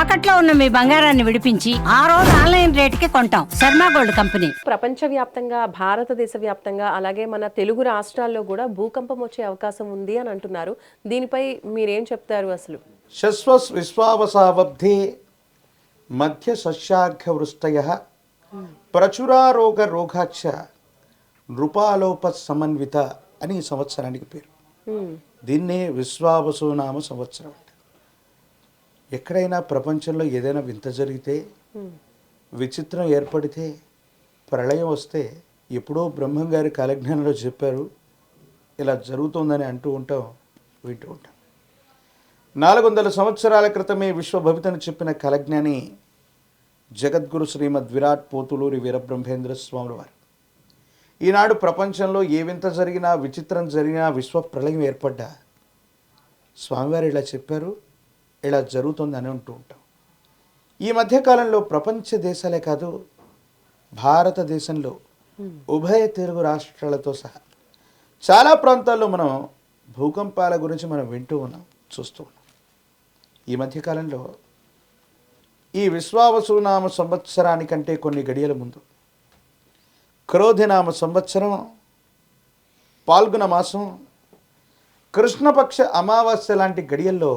తాకట్లో ఉన్న మీ బంగారాన్ని విడిపించి ఆ రోజు ఆన్లైన్ రేటుకి కొంటాం. Sharma gold company. ప్రపంచవ్యాప్తంగా భారతదేశ వ్యాప్తంగా అలాగే మన తెలుగు రాష్ట్రాల్లో కూడా భూకంపం వచ్చే అవకాశం ఉంది అని అంటున్నారు. దీనిపై మీరేం చెప్తారు అసలు? శశ్వస్ విశ్వావసావబ్ధే మధ్య సస్యాఘ్యవృష్టయ ప్రచురారోగ రోగాక్ష నృపాలోప సమన్విత అని ఈ సంవత్సరానికి పేరు. దీన్నే విశ్వావసునామ సంవత్సరం ఎక్కడైనా ప్రపంచంలో ఏదైనా వింత జరిగితే ఉమ్, విచిత్రం ఏర్పడితే ప్రళయం వస్తే ఎప్పుడో బ్రహ్మం గారి కాలజ్ఞానంలో చెప్పారు ఇలా జరుగుతుందని అంటూ ఉంటాం వింటూ ఉంటాం. నాలుగు వందల సంవత్సరాల క్రితమే విశ్వభవితను చెప్పిన కలజ్ఞాని జగద్గురు శ్రీమద్ విరాట్ పోతులూరి వీరబ్రహ్మేంద్ర స్వాముల వారు ఈనాడు ప్రపంచంలో ఏ వింత జరిగినా విచిత్రం జరిగినా విశ్వ ప్రళయం ఏర్పడ్డా? స్వామివారు ఇలా చెప్పారు ఇలా జరుగుతుంది అని అంటూ ఉంటాం. ఈ మధ్యకాలంలో ప్రపంచ దేశాలే కాదు భారతదేశంలో ఉభయ తెలుగు రాష్ట్రాలతో సహా చాలా ప్రాంతాల్లో మనం భూకంపాల గురించి మనం వింటూ ఉన్నాం చూస్తూ ఉన్నాం. ఈ మధ్యకాలంలో ఈ విశ్వావసునామ సంవత్సరానికంటే కొన్ని గడియల ముందు క్రోధినామ సంవత్సరం పాల్గొన మాసం కృష్ణపక్ష అమావాస్య లాంటి గడియల్లో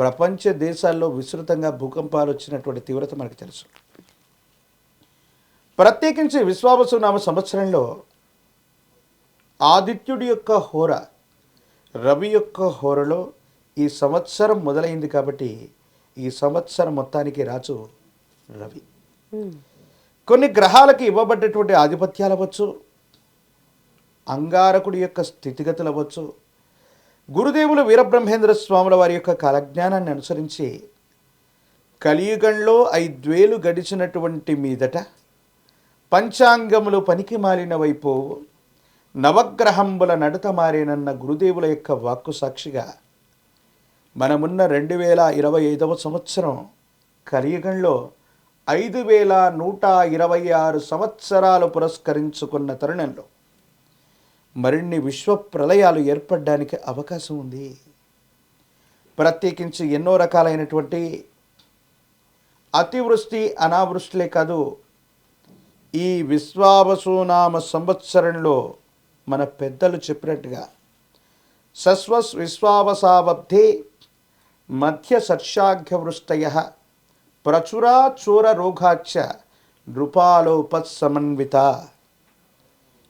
ప్రపంచ దేశాల్లో విస్తృతంగా భూకంపాలు వచ్చినటువంటి తీవ్రత మనకు తెలుసు. ప్రత్యేకించి విశ్వావసునామ సంవత్సరంలో ఆదిత్యుడి యొక్క హోర రవి యొక్క హోరలో ఈ సంవత్సరం మొదలైంది కాబట్టి ఈ సంవత్సరం మొత్తానికి రాజు రవి. కొన్ని గ్రహాలకి ఇవ్వబడ్డటువంటి ఆధిపత్యాలు అవ్వచ్చు అంగారకుడి యొక్క స్థితిగతులు అవ్వచ్చు గురుదేవులు వీరబ్రహ్మేంద్ర స్వాముల వారి యొక్క కాలజ్ఞానాన్ని అనుసరించి కలియుగంలో ఐద్వేలు గడిచినటువంటి మీదట పంచాంగములు పనికి మాలిన వైపు నవగ్రహంబుల నడత మారేనన్న గురుదేవుల యొక్క వాక్కు సాక్షిగా మనమున్న రెండు వేల ఇరవై ఐదవ సంవత్సరం కలియుగంలో ఐదు వేల నూట ఇరవై ఆరు సంవత్సరాలు పురస్కరించుకున్న తరుణంలో మరిన్ని విశ్వ ప్రళయాలు ఏర్పడడానికి అవకాశం ఉంది. ప్రత్యేకించి ఎన్నో రకాలైనటువంటి అతివృష్టి అనావృష్టిలే కాదు ఈ విశ్వావసునామ సంవత్సరంలో మన పెద్దలు చెప్పినట్టుగా సస్వస్ విశ్వావసావబ్ధి మధ్య సర్షాఘ్యవృష్టయ ప్రచురా చూర నృపాలోపత్సమన్విత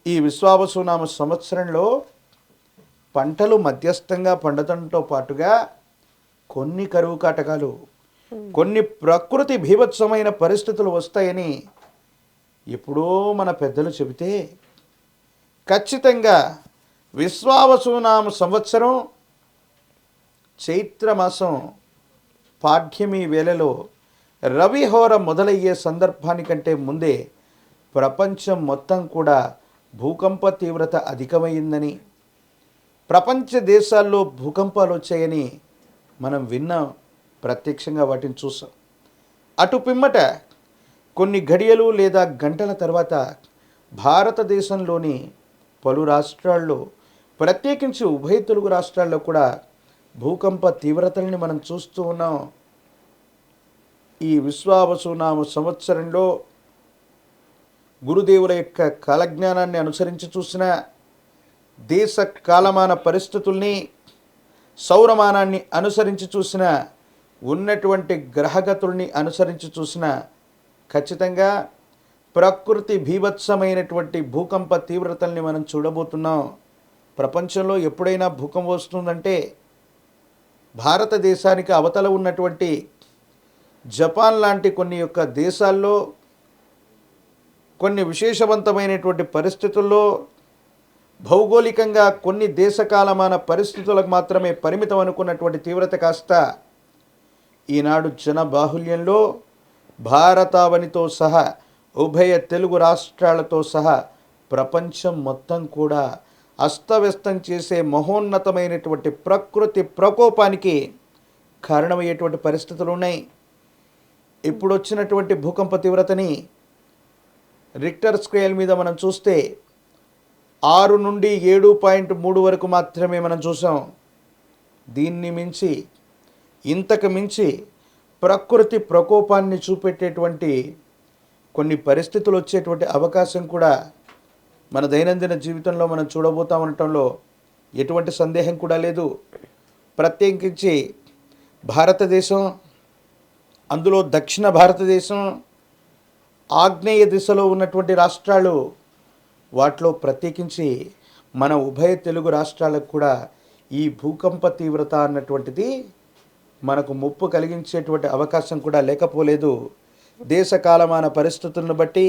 ఈ విశ్వావసునామ సంవత్సరంలో పంటలు మధ్యస్థంగా పండటంతో పాటుగా కొన్ని కరువు కాటకాలు కొన్ని ప్రకృతి భీభత్సమైన పరిస్థితులు వస్తాయని ఎప్పుడో మన పెద్దలు చెబితే ఖచ్చితంగా విశ్వావసునామ సంవత్సరం చైత్రమాసం పాఠ్యమి వేళలో రవిహోర మొదలయ్యే సందర్భానికంటే ముందే ప్రపంచం మొత్తం కూడా భూకంప తీవ్రత అధికమైందని ప్రపంచ దేశాల్లో భూకంపాలు వచ్చాయని మనం విన్నాం ప్రత్యక్షంగా వాటిని చూసాం. అటు పిమ్మట కొన్ని గడియలు లేదా గంటల తర్వాత భారతదేశంలోని పలు రాష్ట్రాల్లో ప్రత్యేకించి ఉభయ తెలుగు రాష్ట్రాల్లో కూడా భూకంప తీవ్రతల్ని మనం చూస్తూ ఉన్నాం. ఈ విశ్వావసునామ సంవత్సరంలో గురుదేవుల యొక్క కాలజ్ఞానాన్ని అనుసరించి చూసిన దేశ కాలమాన పరిస్థితుల్ని సౌరమానాన్ని అనుసరించి చూసిన ఉన్నటువంటి గ్రహగతుల్ని అనుసరించి చూసిన ఖచ్చితంగా ప్రకృతి భీభత్సమైనటువంటి భూకంప తీవ్రతల్ని మనం చూడబోతున్నాం. ప్రపంచంలో ఎప్పుడైనా భూకంపం వస్తుందంటే భారతదేశానికి అవతల ఉన్నటువంటి జపాన్ లాంటి కొన్ని యొక్క దేశాల్లో కొన్ని విశేషవంతమైనటువంటి పరిస్థితుల్లో భౌగోళికంగా కొన్ని దేశకాలమాన పరిస్థితులకు మాత్రమే పరిమితం అనుకున్నటువంటి తీవ్రత కాస్త ఈనాడు జన బాహుల్యంలో భారతావనితో సహా ఉభయ తెలుగు రాష్ట్రాలతో సహా ప్రపంచం మొత్తం కూడా అస్తవ్యస్తం చేసే మహోన్నతమైనటువంటి ప్రకృతి ప్రకోపానికి కారణమయ్యేటువంటి పరిస్థితులు ఉన్నాయి ఇప్పుడు వచ్చినటువంటి భూకంప తీవ్రతని రిక్టర్ స్కేల్ మీద మనం చూస్తే ఆరు నుండి ఏడు పాయింట్ మూడు వరకు మాత్రమే మనం చూసాం. దీన్ని మించి ఇంతకు మించి ప్రకృతి ప్రకోపాన్ని చూపెట్టేటువంటి కొన్ని పరిస్థితులు వచ్చేటువంటి అవకాశం కూడా మన దైనందిన జీవితంలో మనం చూడబోతా ఉండటంలో ఎటువంటి సందేహం కూడా లేదు. ప్రత్యేకించి భారతదేశం అందులో దక్షిణ భారతదేశం ఆగ్నేయ దిశలో ఉన్నటువంటి రాష్ట్రాలు వాటిలో ప్రత్యేకించి మన ఉభయ తెలుగు రాష్ట్రాలకు కూడా ఈ భూకంప తీవ్రత అన్నటువంటిది మనకు ముప్పు కలిగించేటువంటి అవకాశం కూడా లేకపోలేదు. దేశ కాలమాన పరిస్థితులను బట్టి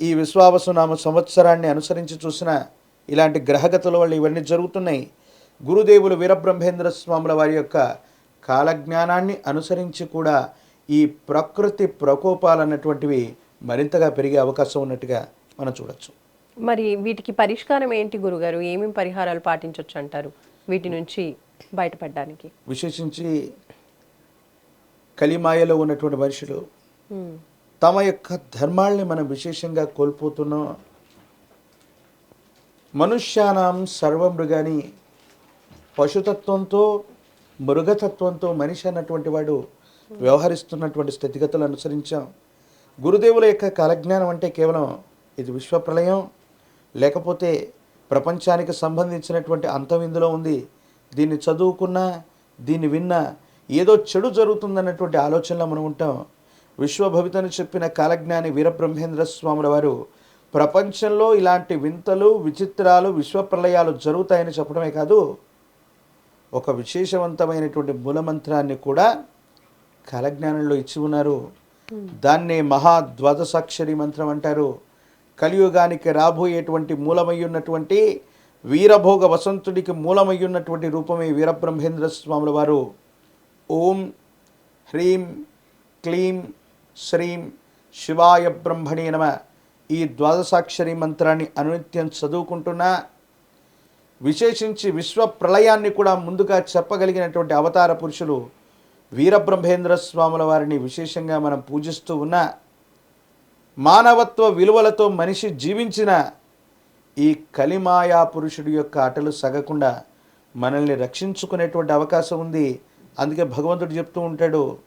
ఈ విశ్వావసునామ సంవత్సరాన్ని అనుసరించి చూసిన ఇలాంటి గ్రహగతుల వల్ల ఇవన్నీ జరుగుతున్నాయి. గురుదేవులు వీరబ్రహ్మేంద్ర స్వాముల వారి యొక్క కాలజ్ఞానాన్ని అనుసరించి కూడా ఈ ప్రకృతి ప్రకోపాలు అన్నటువంటివి మరింతగా పెరిగే అవకాశం ఉన్నట్టుగా మనం చూడొచ్చు. మరి వీటికి పరిష్కారం ఏంటి గురుగారు? ఏమేమి పరిహారాలు పాటించవచ్చు అంటారు వీటి నుంచి బయటపడడానికి? విశేషించి కలిమాయలో ఉన్నటువంటి మనుషులు తమ యొక్క ధర్మాల్ని మనం విశేషంగా కోల్పోతున్నాం. మనుష్యానాం సర్వమృగాని పశుతత్వంతో మృగతత్వంతో మనిషి అన్నటువంటి వాడు వ్యవహరిస్తున్నటువంటి స్థితిగతులు అనుసరించాం. గురుదేవుల యొక్క కాలజ్ఞానం అంటే కేవలం ఇది విశ్వప్రలయం లేకపోతే ప్రపంచానికి సంబంధించినటువంటి అంతం ఇందులో ఉంది. దీన్ని చదువుకున్నా దీన్ని విన్నా ఏదో చెడు జరుగుతుందన్నటువంటి ఆలోచనలో మనం ఉంటాం. విశ్వభవితను చెప్పిన కాలజ్ఞాని వీరబ్రహ్మేంద్ర స్వాముల వారు ప్రపంచంలో ఇలాంటి వింతలు విచిత్రాలు విశ్వప్రలయాలు జరుగుతాయని చెప్పడమే కాదు ఒక విశేషవంతమైనటువంటి మూలమంత్రాన్ని కూడా కాలజ్ఞానంలో ఇచ్చి ఉన్నారు. దాన్నే మహాద్వాదశాక్షరి మంత్రం అంటారు. కలియుగానికి రాబోయేటువంటి మూలమై ఉన్నటువంటి వీరభోగ వసంతుడికి మూలమై ఉన్నటువంటి రూపమే వీరబ్రహ్మేంద్ర స్వాముల వారు. ఓం హ్రీం క్లీం శ్రీం శివాయ బ్రహ్మణే నమ. ఈ ద్వాదశాక్షరి మంత్రాన్ని అనునిత్యం చదువుకుంటున్నా విశేషించి విశ్వ ప్రళయాన్ని కూడా ముందుగా చెప్పగలిగినటువంటి అవతార పురుషులు వీరబ్రహ్మేంద్ర స్వాముల వారిని విశేషంగా మనం పూజిస్తూ ఉన్న మానవత్వ విలువలతో మనిషి జీవించిన ఈ కలిమాయా పురుషుడి యొక్క అటలు సగకుండా మనల్ని రక్షించుకునేటువంటి అవకాశం ఉంది. అందుకే భగవంతుడు చెప్తూ ఉంటాడు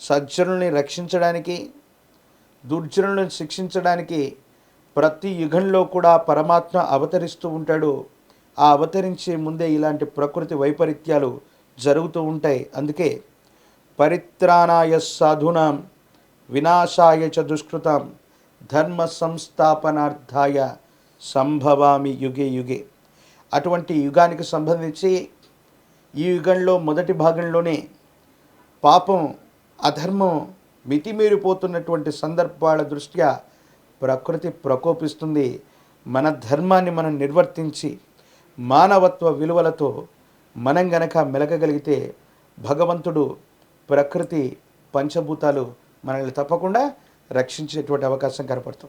సజ్జనుల్ని రక్షించడానికి దుర్జనులను శిక్షించడానికి ప్రతి యుగంలో కూడా పరమాత్మ అవతరిస్తూ ఉంటాడు. ఆ అవతరించే ముందే ఇలాంటి ప్రకృతి వైపరీత్యాలు జరుగుతూ ఉంటాయి. అందుకే పరిత్రాణాయ సాధునాం వినాశాయ చ దుష్కృతాం ధర్మ సంస్థాపనార్థాయ సంభవామి యుగే యుగే. అటువంటి యుగానికి సంబంధించి ఈ యుగంలో మొదటి భాగంలోనే పాపం అధర్మం మితిమీరిపోతున్నటువంటి సందర్భాల దృష్ట్యా ప్రకృతి ప్రకోపిస్తుంది. మన ధర్మాన్ని మనం నిర్వర్తించి మానవత్వ విలువలతో మనం గనక మెలగగలిగితే భగవంతుడు ప్రకృతి పంచభూతాలు మనల్ని తప్పకుండా రక్షించేటువంటి అవకాశం కనపడుతుంది.